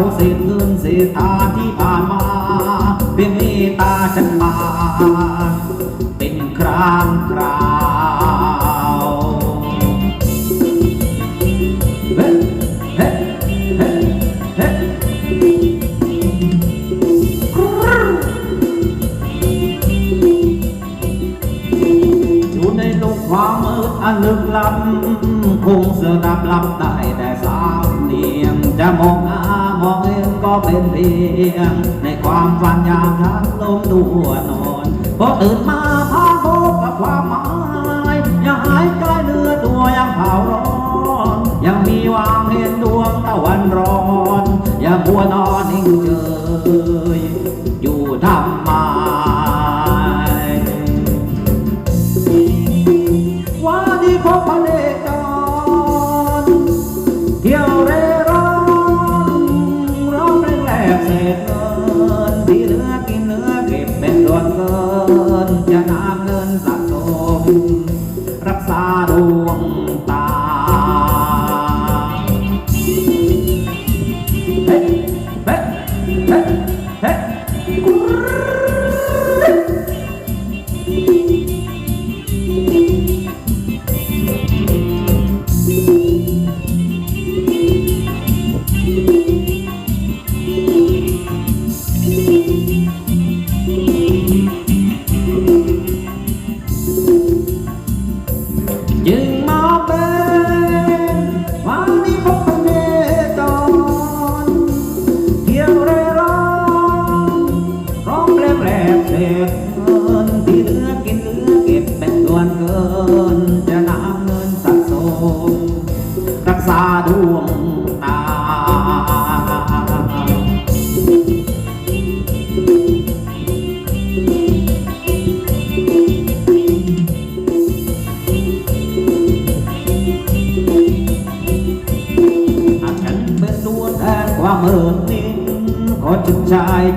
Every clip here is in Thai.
เพราะเศษเงินเศษทานที่ผ่านมาเพียงเมตตาฉันมา เป็นครางคราวเฮ้เฮ้เฮ้เฮ้อยู่ในโลกความมืดอันลึกล้ำคงเสดับลับได้แต่สามเนียงจะมอง เห็นก็เป็นเพียง ในความฝันยามทันลมตัวนอนพอตื่นมาพาพบกับความหมายยังหายใจเนื้อตัวยังเผาร้อนยังมีวางเห็นดวงตะวันร้อนยังบัวนอนนิ่งเจอ Beyond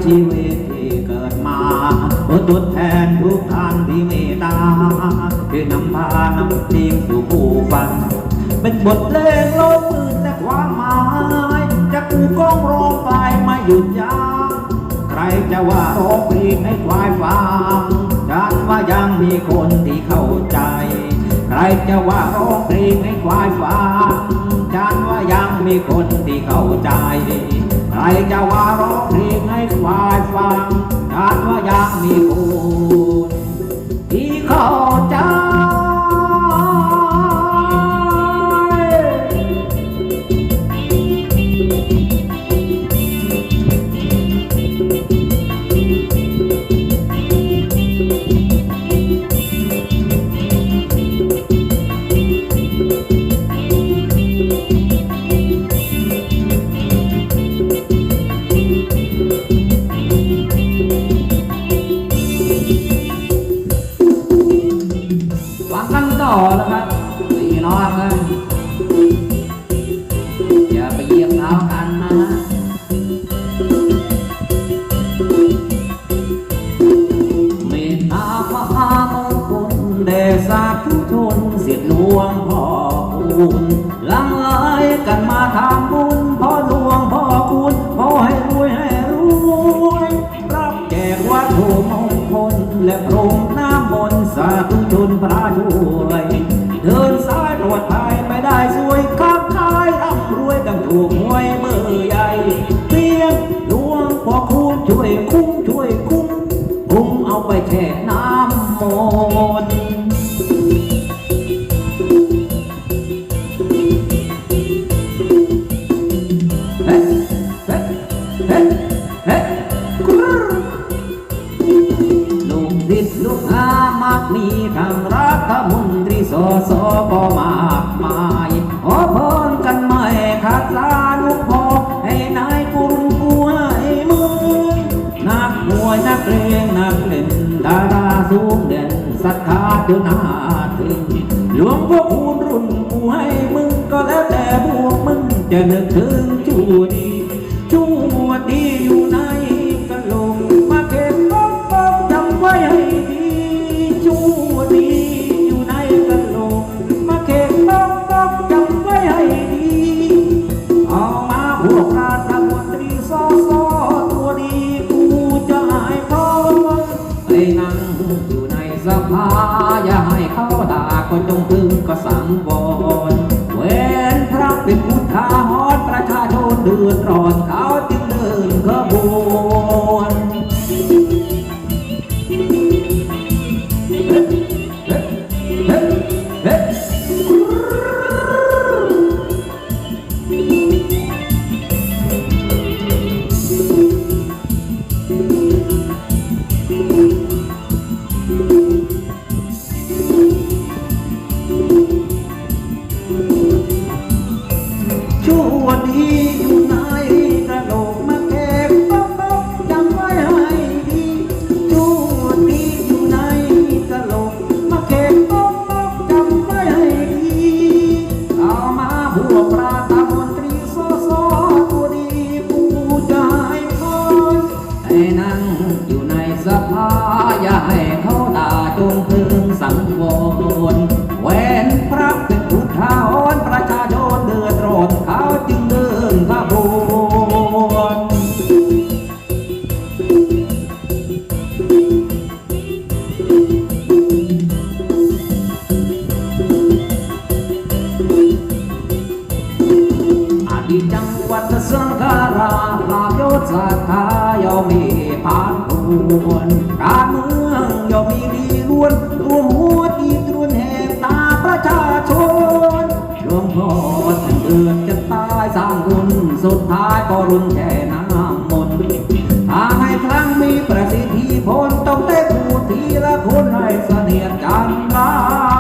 ชีวิตที่เกิดมาขอตัวแทนทุกท่านที่เมตตาคือนำพานำทีมสู่ผู้ฟัง เป็นบทเพลงโลกมืดแต่ความหมายจะกูก้องร้องไปไม่หยุดยั้งใครจะว่าร้องเพลงให้ควายฟังฉันว่ายังมีคนที่เข้าใจ ใครจะว่าร้องเพลงให้ควายฟังฉันว่ายังมีคนที่เข้าใจ ใครจะว่าร้องเพลงให้ควายฟังฉันว่ายังมีคนที่เขา ไหลกันมาทำบุญพ่อหลวงพ่อคุณขอให้รวยให้รวยรับแจกวัตถุมงคลและพรมน้ำมนต์สาธุชนพระช่วย เดี๋ยวหน้าถึงหลวงพ่อคูณรุ่นกูให้มึงก็แล้วแต่พวกมึงจะนึกถึงจุดีจุดีอยู่ เดือดร้อนเขาจึงเดินเขา รุนแช่น้ำมนต์ถ้าให้ครั้งมีประสิทธิผลต้องได้ผู้ทีละคนให้เสนียจันทรา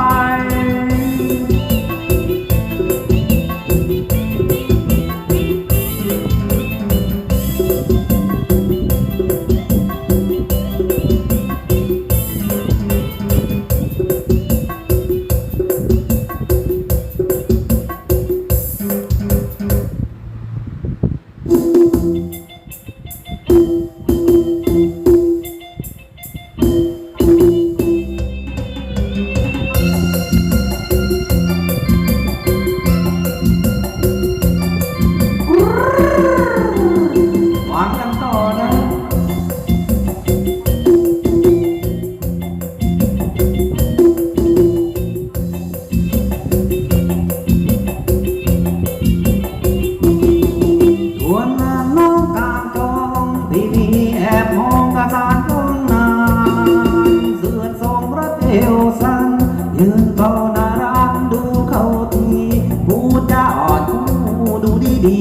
ดี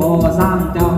บ่สร้างเจ้า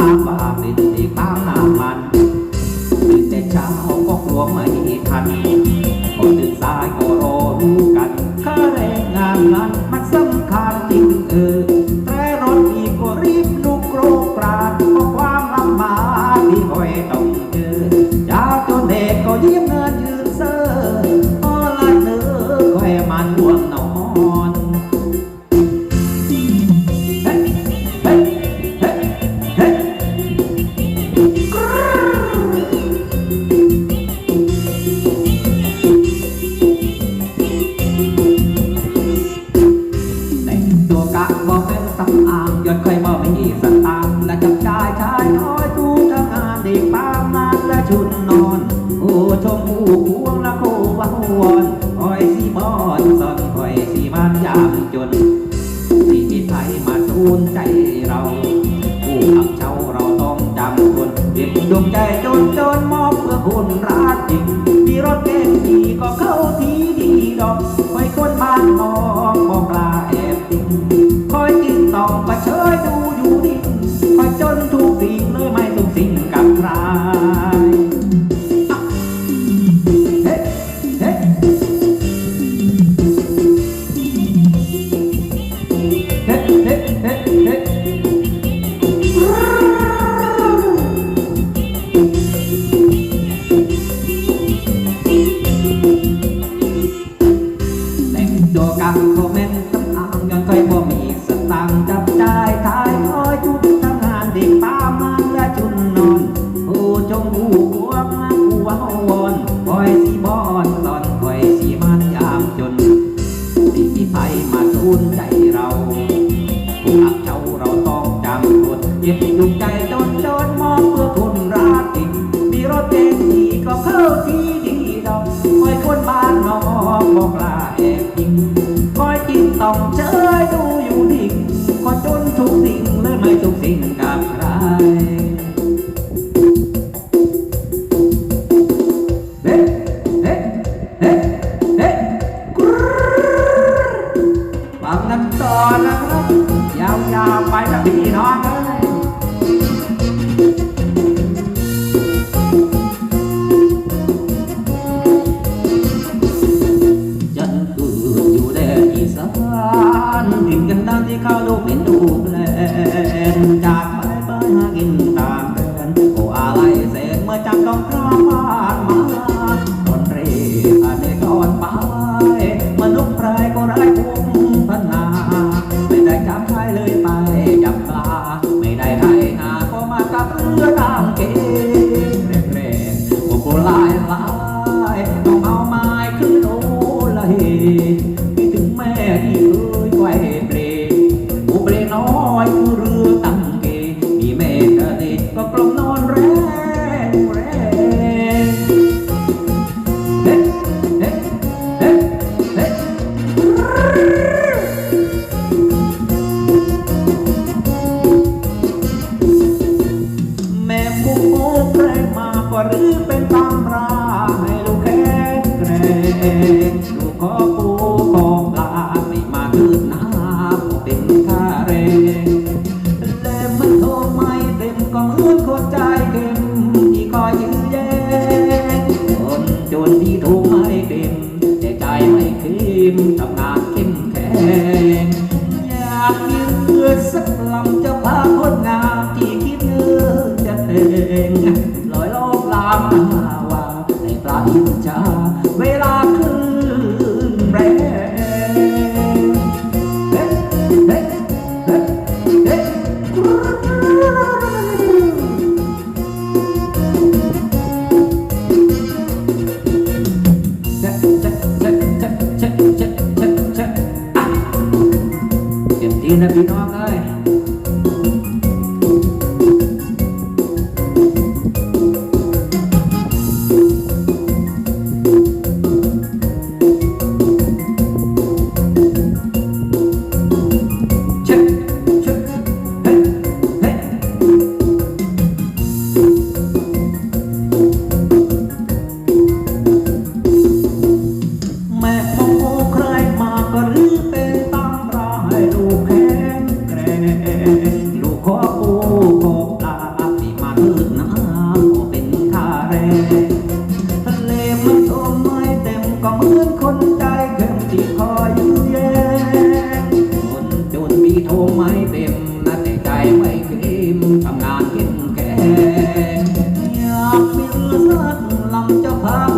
啊 ใจจนจนมอบเพื่อคนรักจริงมีรถเก๋งดีก็เข้าทีดีดอกคอยคนบ้านมองมองปลาแอบติงคอยกินต่องมาเชยดู คนบ้านนอกบอกลาแอบยิงก็จริงต้องเจอดูอยู่ดิ่งก็จนทุกสิ่งเลยไม่ทุกสิ่งกั ที่เข้าลูกเล่นดูแลจากไปบ้หากินตามเดินกูอะไรเสร็จเมื่อจำต้องคราบานมาดนตรีอันนี้ก่อนไปมนุษย์ไรก็ไร้ภูมิปัญญาไม่ได้จำใครเลยไปจับปลาไม่ได้ไถนาก็มากับเรือตามเกเร่งเร่งกูกูลายลายต้องเอาไม้ขึ้นโที่เฮ Play. เจ้าพา